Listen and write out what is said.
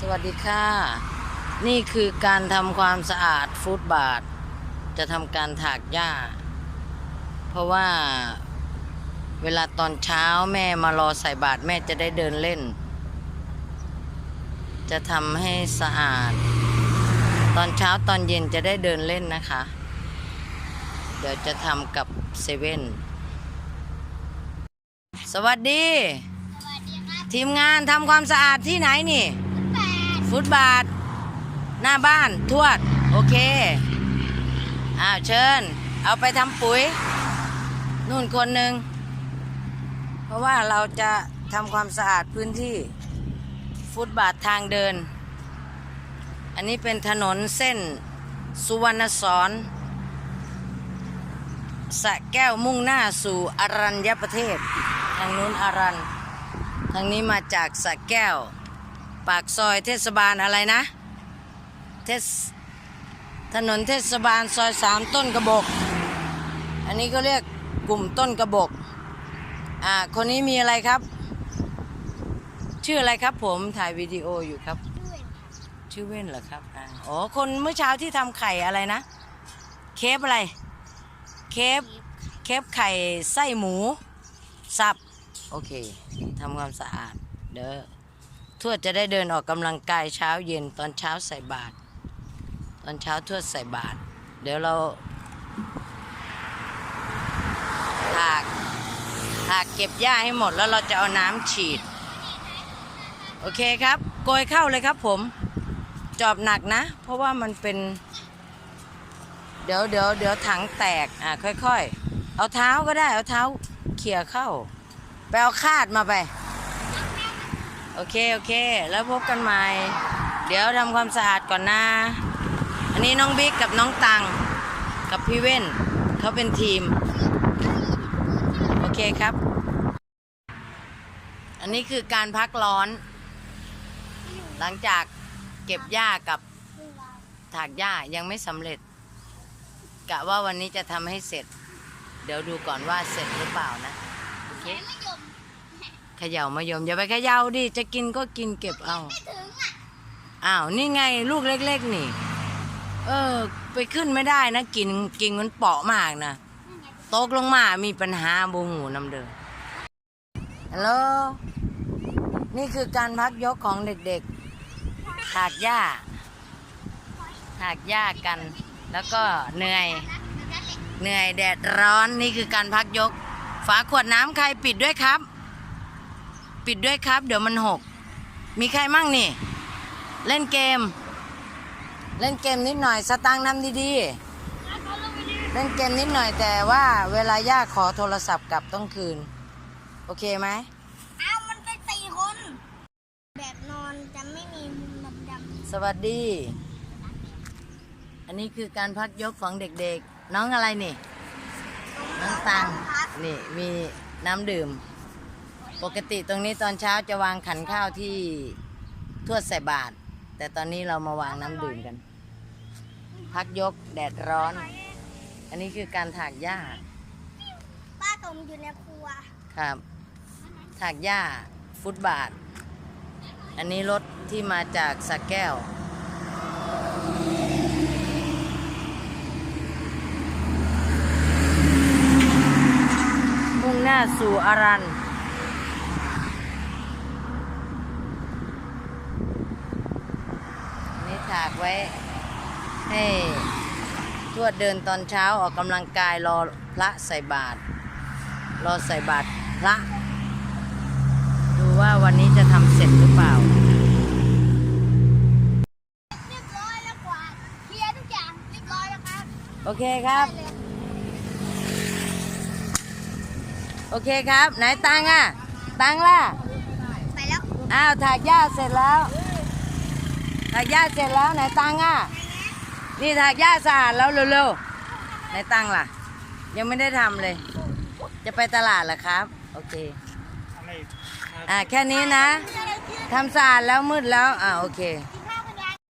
สวัสดีค่ะ นี่คือการทำความสะอาดฟุตบาท จะทำการถากหญ้า เพราะว่าเวลาตอนเช้าแม่มารอใส่บาตรแม่จะได้เดินเล่น จะทำให้สะอาด ตอนเช้าตอนเย็นจะได้เดินเล่นนะคะ เดี๋ยวจะทำกับเซเว่นสวัสดีสวัสดีครับทีมงานทำความสะอาดที่ไหนนี่แปด ฟุตบาท หน้าบ้านทวด โอเค อ้าวเชิญ เอาไปทำปุ๋ย นู่นคนหนึ่ง เพราะว่าเราจะทำความสะอาดพื้นที่ ฟุตบาททางเดิน อันนี้เป็นถนนเส้น สุวรรณสอนสะแก้วมุ่งหน้าสู่อรัญญประเทศ ทางนู้นอารันทางนี้มาจากสะแก้ว ปากซอยเทศบาลอะไรนะ เทศถนนเทศบาลซอยสามต้นกระบอก อันนี้ก็เรียกกลุ่มต้นกระบอก อ่า คนนี้มีอะไรครับ ชื่ออะไรครับผมถ่ายวิดีโออยู่ครับ ชื่อเว้นเหรอครับอ่าอ๋อ คนเมื่อเช้าที่ทำไข่อะไรนะ เคฟอะไร เคฟเคฟไข่ไส้หมู สับ โอเคทำความสะอาด เด้อ ทวดจะได้เดินออกกำลังกายเช้าเย็นตอนเช้าใส่บาตรตอนเช้าทวดใส่บาตรเดี๋ยวเราถากถากเก็บหญ้าให้หมดแล้วเราจะเอาน้ำฉีด โอเคครับโกยเข้าเลยครับผม จอบหนักนะ เพราะว่ามันเป็น เดี๋ยวเดี๋ยวเดี๋ยวถังแตกอะค่อยๆ เอาเท้าก็ได้เอาเท้าเขี่ยเข้า ไปเอาคาดมาไป โอเค โอเค แล้วพบกันใหม่ เดี๋ยวทำความสะอาดก่อนนะอันนี้น้องบิ๊กกับน้องตังกับพี่เว่นเขาเป็นทีม โอเคครับ อันนี้คือการพักร้อน หลังจากเก็บหญ้ากับถากหญ้ายังไม่สำเร็จกะว่าวันนี้จะทำให้เสร็จ เดี๋ยวดูก่อนว่าเสร็จหรือเปล่านะ โอเค เขย่ามายมอย่าไปเขย่าดิจะกินก็กินเก็บเอาไม่ถึงอะอ้าวนี่ไงลูกเล็ก ๆ นี่ เออ ไปขึ้นไม่ได้นะกินกินมันเปาะมากนะนั่นไงตกลงมามีปัญหาบูหูนำเดิมฮัลโหลนี่คือการพักยกของเด็กๆถากหญ้าถากหญ้ากัน แล้วก็เหนื่อยเหนื่อยแดดร้อนนี่คือการพักยก ฝาขวดน้ำใครปิดด้วยครับ ปิดด้วยครับ เดี๋ยวมันหก มีใครมั่งนี่ เล่นเกม เล่นเกมนิดหน่อยสตางค์ทำดีๆ เล่นเกมนิดหน่อยแต่ว่าเวลาย่าขอโทรศัพท์กลับต้องคืน โอเคไหมเอามันเป็นสี่คน แบบนอนจะไม่มีมุมดำสวัสดี อันนี้คือการพักยกของเด็กๆ น้องอะไรนี่ๆน้องตังนี่มีน้ำดื่ม ปกติตรงนี้ตอนเช้าจะวางขันข้าวที่ทวดใส่บาตรแต่ตอนนี้เรามาวางน้ำดื่มกัน พักยกแดดร้อน อันนี้คือการถากหญ้า ป้าตมอยู่ในครัว ครับ ถากหญ้าฟุตบาท อันนี้รถที่มาจากสักแก้ว มุ่งหน้าสู่อารัน นี่ถากไว้ ให้ทวดเดินตอนเช้าออกกำลังกายรอพระใส่บาตรรอใส่บาตรพระ ดูว่าวันนี้จะทำเสร็จหรือเปล่าเรียบร้อยแล้วกว่าเคลียร์ทุกอย่างเรียบร้อยแล้วครับโอเคครับได้เลยโอเคครับ ไหนตังค์อะ ตังค์ล่ะ ไปแล้ว อ้าวถากหญ้าเสร็จแล้ว ถากหญ้าเสร็จแล้วไหนตังค์อะ นี่ถากหญ้าสะอาดแล้วเร็วๆไหนตังค์ล่ะ ยังไม่ได้ทำเลย จะไปตลาดเหรอครับ โอเคอ่าแค่นี้นะทำสะอาดแล้วมืดแล้วอ่าโอเคเ